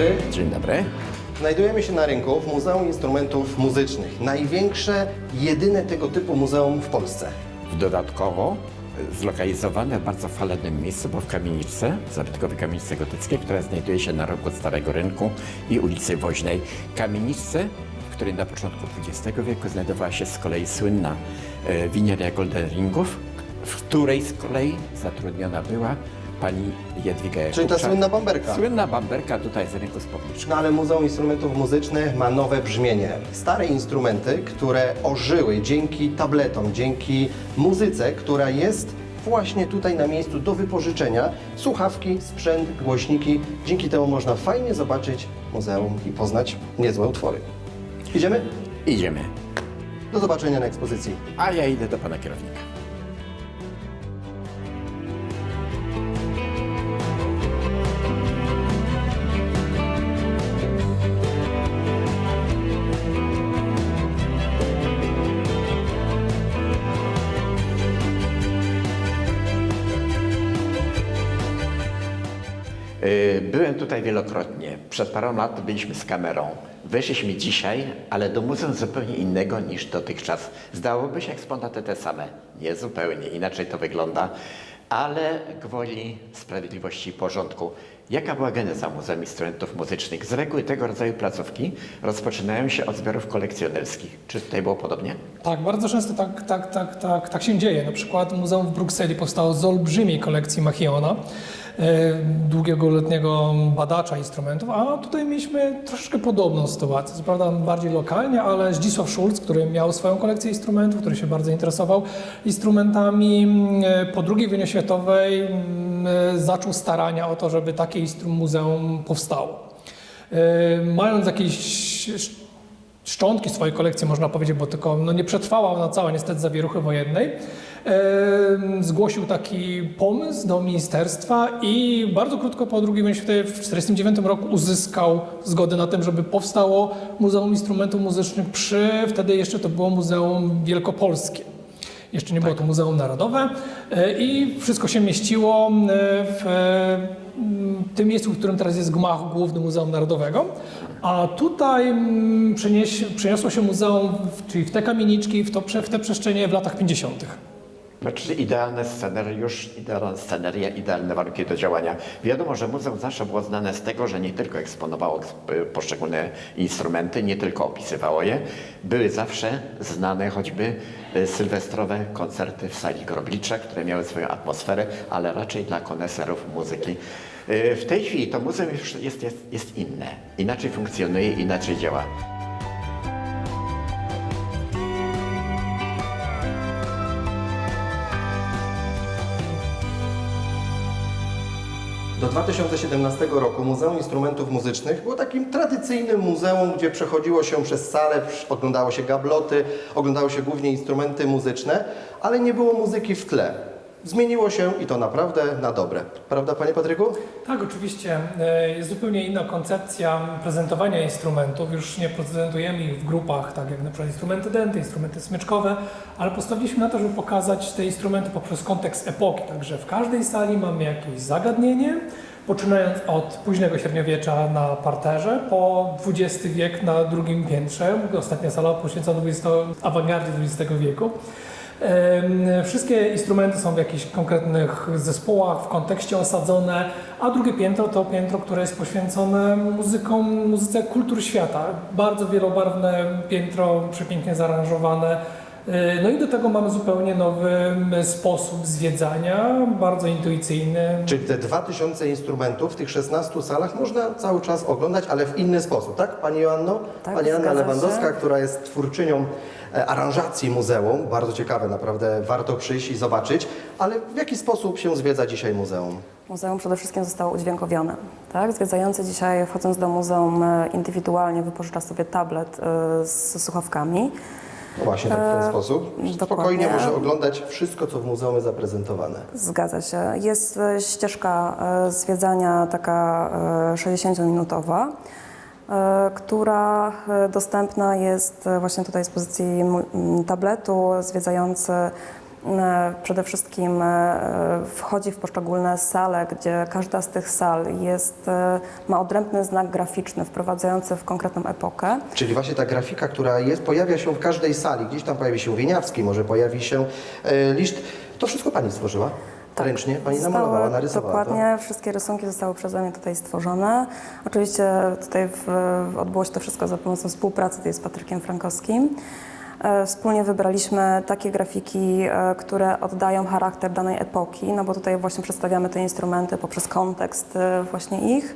dobry. Dzień dobry. Znajdujemy się na rynku w Muzeum Instrumentów Muzycznych. Największe, jedyne tego typu muzeum w Polsce. Dodatkowo e, zlokalizowane w bardzo falownym miejscu, bo w kamieniczce, zabytkowej kamieniczce gotyckiej, która znajduje się na rogu Starego Rynku i ulicy Woźnej. Kamieniczce, w której na początku XX wieku znajdowała się z kolei słynna e, winieria Golderingów, w której z kolei zatrudniona była pani Jadwiga Czyli ta Jakubczak. słynna bamberka. Słynna bamberka tutaj z rynku. No ale Muzeum Instrumentów Muzycznych ma nowe brzmienie. Stare instrumenty, które ożyły dzięki tabletom, dzięki muzyce, która jest właśnie tutaj na miejscu do wypożyczenia. Słuchawki, sprzęt, głośniki. Dzięki temu można fajnie zobaczyć muzeum i poznać niezłe utwory. Idziemy? Idziemy. Do zobaczenia na ekspozycji. A ja idę do pana kierownika. Byłem tutaj wielokrotnie. Przed parą lat byliśmy z kamerą. Weszliśmy dzisiaj, ale do muzeum zupełnie innego niż dotychczas. Zdałoby się eksponaty te same. Nie zupełnie, inaczej to wygląda, ale gwoli sprawiedliwości i porządku. Jaka była geneza Muzeum Instrumentów Muzycznych? Z reguły tego rodzaju placówki rozpoczynają się od zbiorów kolekcjonerskich. Czy tutaj było podobnie? Tak, bardzo często tak, tak, tak, tak, tak się dzieje. Na przykład Muzeum w Brukseli powstało z olbrzymiej kolekcji Machiona, e, długoletniego badacza instrumentów, a tutaj mieliśmy troszeczkę podobną sytuację. Co prawda bardziej lokalnie, ale Zdzisław Schulz, który miał swoją kolekcję instrumentów, który się bardzo interesował instrumentami, e, po II wojnie światowej zaczął starania o to, żeby takie muzeum powstało. Mając jakieś szczątki swojej kolekcji, można powiedzieć, bo tylko no, nie przetrwała ona cała niestety zawieruchy wojennej. Zgłosił taki pomysł do ministerstwa i bardzo krótko po II wojnie światowej w 1949 roku uzyskał zgodę na tym, żeby powstało Muzeum Instrumentów Muzycznych przy, wtedy jeszcze to było Muzeum Wielkopolskie. Jeszcze nie było to Muzeum Narodowe e, i wszystko się mieściło e, w e, tym miejscu, w którym teraz jest gmach główny Muzeum Narodowego. A tutaj przeniosło się muzeum, czyli w te kamieniczki, w, to, w te przestrzenie w latach 50. Znaczy idealny scenariusz, idealna sceneria, idealne warunki do działania. Wiadomo, że muzeum zawsze było znane z tego, że nie tylko eksponowało eksp- poszczególne instrumenty, nie tylko opisywało je, były zawsze znane choćby y, sylwestrowe koncerty w sali Groblicze, które miały swoją atmosferę, ale raczej dla koneserów muzyki. Y, W tej chwili to muzeum jest, jest, jest inne, inaczej funkcjonuje, inaczej działa. Do 2017 roku Muzeum Instrumentów Muzycznych było takim tradycyjnym muzeum, gdzie przechodziło się przez salę, oglądało się gabloty, oglądało się głównie instrumenty muzyczne, ale nie było muzyki w tle. Zmieniło się i to naprawdę na dobre. Prawda, panie Patryku? Tak, oczywiście. E, Jest zupełnie inna koncepcja prezentowania instrumentów. Już nie prezentujemy ich w grupach, tak jak na przykład instrumenty denty, instrumenty smyczkowe, ale postawiliśmy na to, żeby pokazać te instrumenty poprzez kontekst epoki. Także w każdej sali mamy jakieś zagadnienie, poczynając od późnego średniowiecza na parterze, po XX wiek na drugim piętrze. Ostatnia sala poświęcona 20, awangardzie XX wieku. Wszystkie instrumenty są w jakichś konkretnych zespołach, w kontekście osadzone, a drugie piętro to piętro, które jest poświęcone muzykom, muzyce kultur świata. Bardzo wielobarwne piętro, przepięknie zaaranżowane. E, No i do tego mamy zupełnie nowy sposób zwiedzania, bardzo intuicyjny. Czyli te 2000 instrumentów w tych 16 salach można cały czas oglądać, ale w inny sposób, tak? Pani Joanno? Tak, Pani Anna Lewandowska, się. która jest twórczynią aranżacji muzeum. Bardzo ciekawe, naprawdę warto przyjść i zobaczyć. Ale w jaki sposób się zwiedza dzisiaj muzeum? Muzeum przede wszystkim zostało udźwiękowione. Tak? Zwiedzający dzisiaj, wchodząc do muzeum, e, indywidualnie wypożycza sobie tablet e, z słuchawkami. No właśnie tak w ten sposób. dokładnie. Spokojnie może oglądać wszystko, co w muzeum jest zaprezentowane. Zgadza się. Jest e, ścieżka e, zwiedzania taka e, 60-minutowa, e, która e, dostępna jest e, właśnie tutaj z pozycji tabletu. Zwiedzający e, przede wszystkim e, wchodzi w poszczególne sale, gdzie każda z tych sal jest, e, ma odrębny znak graficzny wprowadzający w konkretną epokę. Czyli właśnie ta grafika, która jest, pojawia się w każdej sali. Gdzieś tam pojawi się Wieniawski, może pojawi się e, Liszt. To wszystko Pani stworzyła? Ręcznie Pani Zostały- namalowała, narysowała to? Dokładnie, wszystkie rysunki zostały przeze mnie tutaj stworzone. Oczywiście tutaj w, odbyło się to wszystko za pomocą współpracy tutaj z Patrykiem Frankowskim. E, Wspólnie wybraliśmy takie grafiki, e, które oddają charakter danej epoki, no bo tutaj właśnie przedstawiamy te instrumenty poprzez kontekst e, właśnie ich,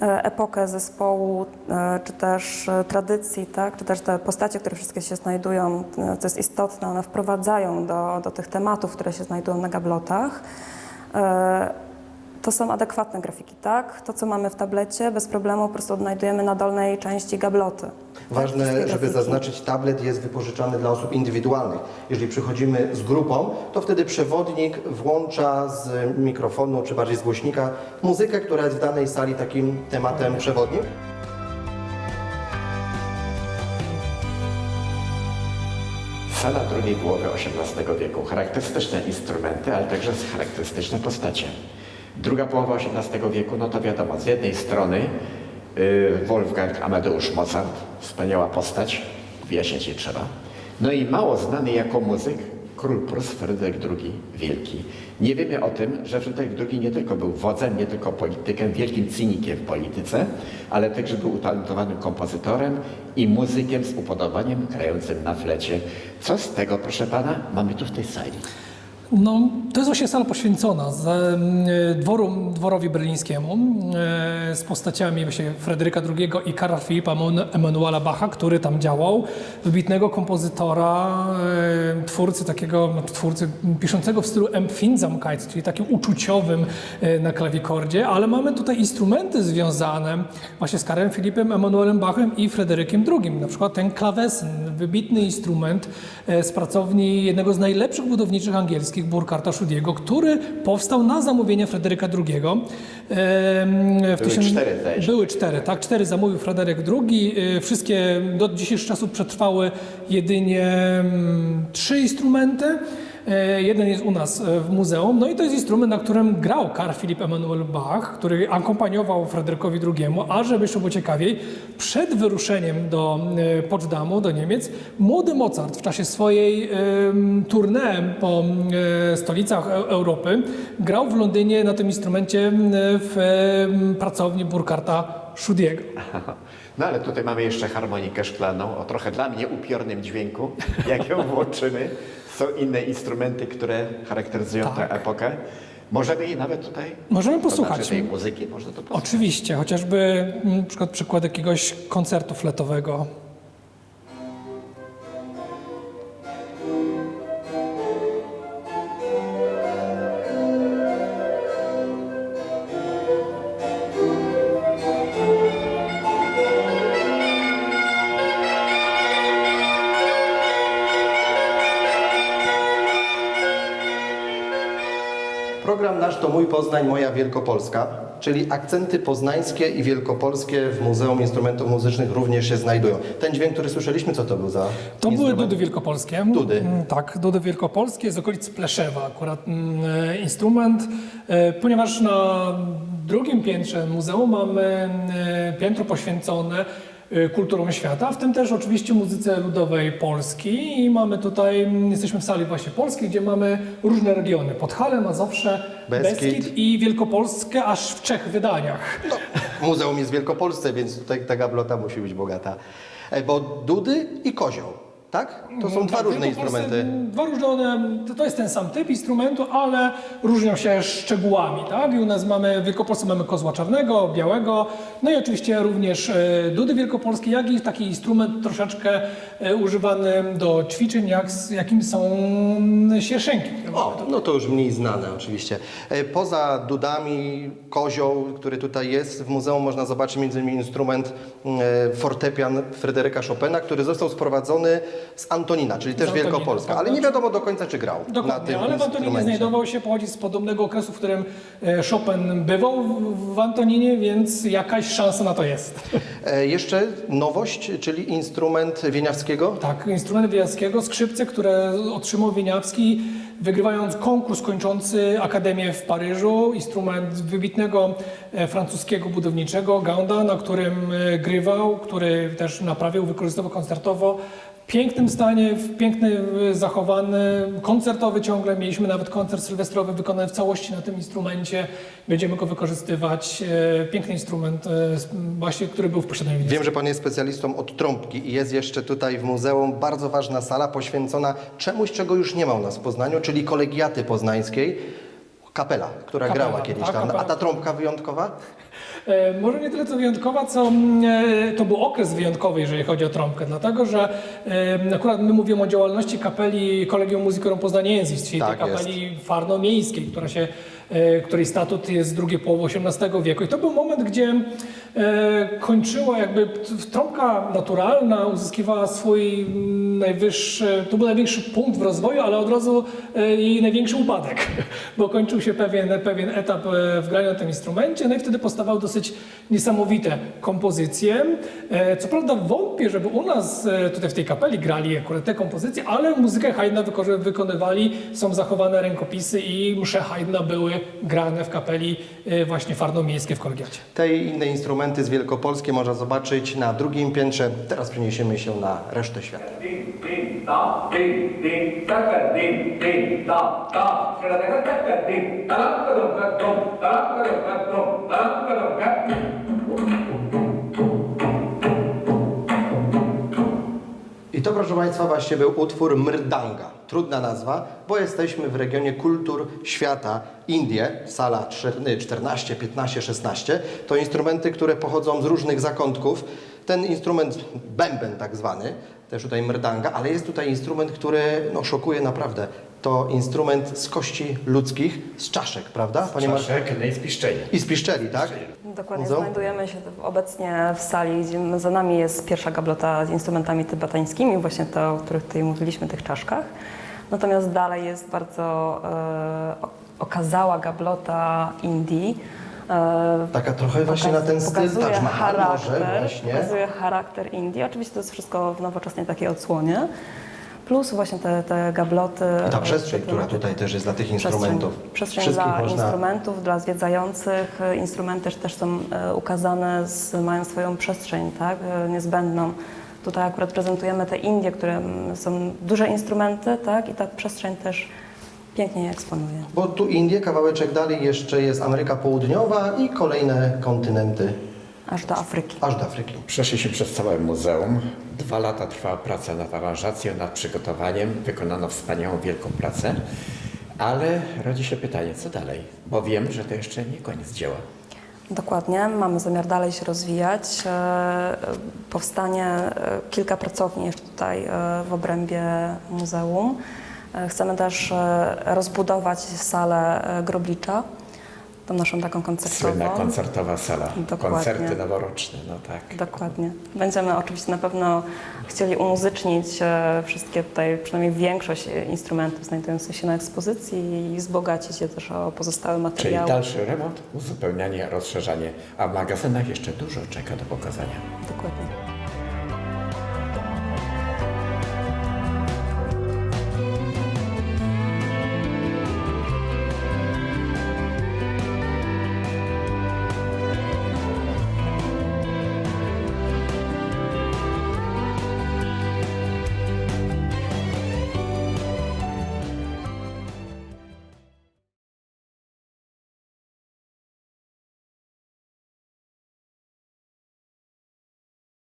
epokę zespołu, e, czy też e, tradycji, tak? czy też te postacie, które wszystkie się znajdują, e, co jest istotne, one wprowadzają do, do tych tematów, które się znajdują na gablotach. To są adekwatne grafiki, tak? To, co mamy w tablecie, bez problemu po prostu odnajdujemy na dolnej części gabloty. Tak, Ważne, żeby zaznaczyć, tablet jest wypożyczany dla osób indywidualnych. Jeżeli przychodzimy z grupą, to wtedy przewodnik włącza z mikrofonu, czy bardziej z głośnika, muzykę, która jest w danej sali takim tematem przewodnim. Sala drugiej połowy XVIII wieku. Charakterystyczne instrumenty, ale także charakterystyczne postacie. Druga połowa XVIII wieku, no to wiadomo, z jednej strony y, Wolfgang Amadeusz Mozart, wspaniała postać, wyjaśniać jej trzeba. No i mało znany jako muzyk król Prus Fryderyk II Wielki. Nie wiemy o tym, że Fryderyk II nie tylko był wodzem, nie tylko politykiem, wielkim cynikiem w polityce, ale także był utalentowanym kompozytorem i muzykiem z upodobaniem grającym na flecie. Co z tego, proszę pana, mamy tu w tej sali? No, to jest właśnie sala poświęcona z, e, dworu, dworowi berlińskiemu e, z postaciami właśnie Fryderyka II i Karla Filipa Emanuela Bacha, który tam działał, wybitnego kompozytora, e, twórcy takiego, twórcy piszącego w stylu Empfindsamkeit, czyli takim uczuciowym na klawikordzie, ale mamy tutaj instrumenty związane właśnie z Karlem Filipem Emanuelem Bachem i Fryderykiem II. Na przykład ten klawesyn, wybitny instrument z pracowni jednego z najlepszych budowniczych angielskich, Burkarta Schudiego, który powstał na zamówienie Fryderyka II. W Były cztery, zdaje się. Były cztery, tak? Cztery zamówił Fryderyk II. E, Wszystkie do dzisiejszych czasów przetrwały jedynie mm, trzy instrumenty. E, Jeden jest u nas e, w muzeum, no i to jest instrument, na którym grał Karl Philipp Emanuel Bach, który akompaniował Fryderykowi II, a żeby jeszcze było ciekawiej, przed wyruszeniem do e, Poczdamу, do Niemiec, młody Mozart w czasie swojej tournée po stolicach Eu- Europy grał w Londynie na tym instrumencie w pracowni Burkarta Schudiego. No ale tutaj mamy jeszcze harmonikę szklaną o trochę dla mnie upiornym dźwięku. Jak ją włączymy, są inne instrumenty, które charakteryzują tę epokę. Możemy jej nawet tutaj Możemy to posłuchać. Znaczy tej muzyki, można to posłuchać. Oczywiście, chociażby mm, na przykład przykład jakiegoś koncertu fletowego. To Mój Poznań, Moja Wielkopolska, czyli akcenty poznańskie i wielkopolskie w Muzeum Instrumentów Muzycznych również się znajdują. Ten dźwięk, który słyszeliśmy, co to był za To były dudy wielkopolskie. Dudy. Mm, Tak, dudy wielkopolskie z okolic Pleszewa akurat mm, e, instrument, e, ponieważ na drugim piętrze muzeum mamy e, piętro poświęcone e, kulturom świata, w tym też oczywiście muzyce ludowej Polski i mamy tutaj, mm, jesteśmy w sali właśnie polskiej, gdzie mamy różne regiony, Podhale, Mazowsze, Beskid. Beskid i Wielkopolskę aż w trzech wydaniach. No, muzeum jest w Wielkopolsce, więc tutaj ta gablota musi być bogata. E, Bo dudy i kozioł, tak? To są dwa Tak, różne instrumenty. Dwa różne, one, to- jest ten sam typ instrumentu, ale różnią się szczegółami, tak? I u nas mamy, w Wielkopolsce mamy kozła czarnego, białego, no i oczywiście również e, dudy wielkopolskie, jak i taki instrument troszeczkę e, używany do ćwiczeń, jak, jakim są sierszynki. O, no to już mniej znane oczywiście. E, Poza dudami, kozioł, który tutaj jest w muzeum, można zobaczyć m.in. instrument e, fortepian Fryderyka Chopina, który został sprowadzony z Antonina, czyli też Antonina, Wielkopolska, tak. ale nie wiadomo do końca, czy grał na Dokładnie, tym ale w Antoninie znajdował się, pochodzi z podobnego okresu, w którym e, Chopin bywał w, Antoninie, więc jakaś szansa na to jest. E, Jeszcze nowość, czyli instrument Wieniawskiego. Tak, instrument Wieniawskiego, skrzypce, które otrzymał Wieniawski wygrywając konkurs kończący Akademię w Paryżu, instrument wybitnego e, francuskiego budowniczego Gaunda, na którym grywał, który też naprawiał, wykorzystywał koncertowo. Pięknym stanie, w piękny, e, zachowany, koncertowy ciągle. Mieliśmy nawet koncert sylwestrowy wykonany w całości na tym instrumencie. Będziemy go wykorzystywać. E, Piękny instrument, s- właśnie, który był w posiadaniu. Wiem, że Pan jest specjalistą od trąbki i jest jeszcze tutaj w muzeum bardzo ważna sala poświęcona czemuś, czego już nie ma u nas w Poznaniu, czyli kolegiaty poznańskiej. Kapela, która Kapela, grała kiedyś tak, tam. A ta trąbka wyjątkowa? E, Może nie tyle co wyjątkowa, co mm, e, to był okres wyjątkowy, jeżeli chodzi o trąbkę, dlatego że e, akurat my mówimy o działalności kapeli Kolegium Muzykorum Poznaniensis, czyli Tak tej kapeli farno-miejskiej, która się, e, której statut jest z drugiej połowy XVIII wieku. I to był moment, gdzie kończyła jakby trąbka naturalna, uzyskiwała swój najwyższy, to był największy punkt w rozwoju, ale od razu e, jej największy upadek, bo kończył się pewien, pewien etap e, w graniu na tym instrumencie, no i wtedy powstawały dosyć niesamowite kompozycje. E, Co prawda wątpię, żeby u nas e, tutaj w tej kapeli grali akurat te kompozycje, ale muzykę Haydna wyko- wykonywali, są zachowane rękopisy i msze Haydna były grane w kapeli e, właśnie farno-miejskiej w kolegiacie. Te inne instrumenty z Wielkopolski można zobaczyć na drugim piętrze. Teraz przeniesiemy się na resztę świata. Proszę Państwa, właśnie był utwór Mrdanga. Trudna nazwa, bo jesteśmy w regionie kultur świata. Indie, sala 14, 15, 16, to instrumenty, które pochodzą z różnych zakątków. Ten instrument, bęben tak zwany, też tutaj mrdanga, ale jest tutaj instrument, który no, szokuje naprawdę. To instrument z kości ludzkich, z czaszek, prawda? Panie Mar- Czaszek, no i spiszczenie. I z piszczeli, tak? Dokładnie, znajdujemy się obecnie w sali, gdzie za nami jest pierwsza gablota z instrumentami tybetańskimi, właśnie te, o których tutaj mówiliśmy, tych czaszkach. Natomiast dalej jest bardzo e, okazała gablota Indii. E, Taka trochę właśnie na ten styl pokazuje Taj Mahal może charakter, właśnie. Pokazuje charakter Indii. Oczywiście to jest wszystko w nowoczesnej takiej odsłonie. Plus właśnie te, te gabloty. Ta e, przestrzeń, te- która tutaj też jest dla tych Przestrzeń, instrumentów. przestrzeń Wszystkich dla można- instrumentów, dla zwiedzających. E, Instrumenty też, też są e, ukazane, z, mają swoją przestrzeń tak, niezbędną. Tutaj akurat prezentujemy te Indie, które są duże instrumenty tak, i ta przestrzeń też pięknie je eksponuje. Bo tu Indie, kawałeczek dalej jeszcze jest Ameryka Południowa i kolejne kontynenty, Aż do Afryki. aż do Afryki. Przeszliśmy przez całe muzeum. Dwa lata trwała praca nad aranżacją, nad przygotowaniem. Wykonano wspaniałą, wielką pracę. Ale rodzi się pytanie, co dalej? Bo wiem, że to jeszcze nie koniec dzieła. Dokładnie, mamy zamiar dalej się rozwijać. E, Powstanie e, kilka pracowni jeszcze tutaj e, w obrębie muzeum. Chcemy też rozbudować salę Groblicza, tą naszą taką koncertową. Słynna koncertowa sala. Dokładnie. Koncerty noworoczne, no tak. Dokładnie. Będziemy oczywiście na pewno chcieli umuzycznić e, wszystkie tutaj, przynajmniej większość instrumentów znajdujących się na ekspozycji i wzbogacić je też o pozostałe Czyli materiały. dalszy remont, uzupełnianie, rozszerzanie, a w magazynach jeszcze dużo czeka do pokazania. Dokładnie.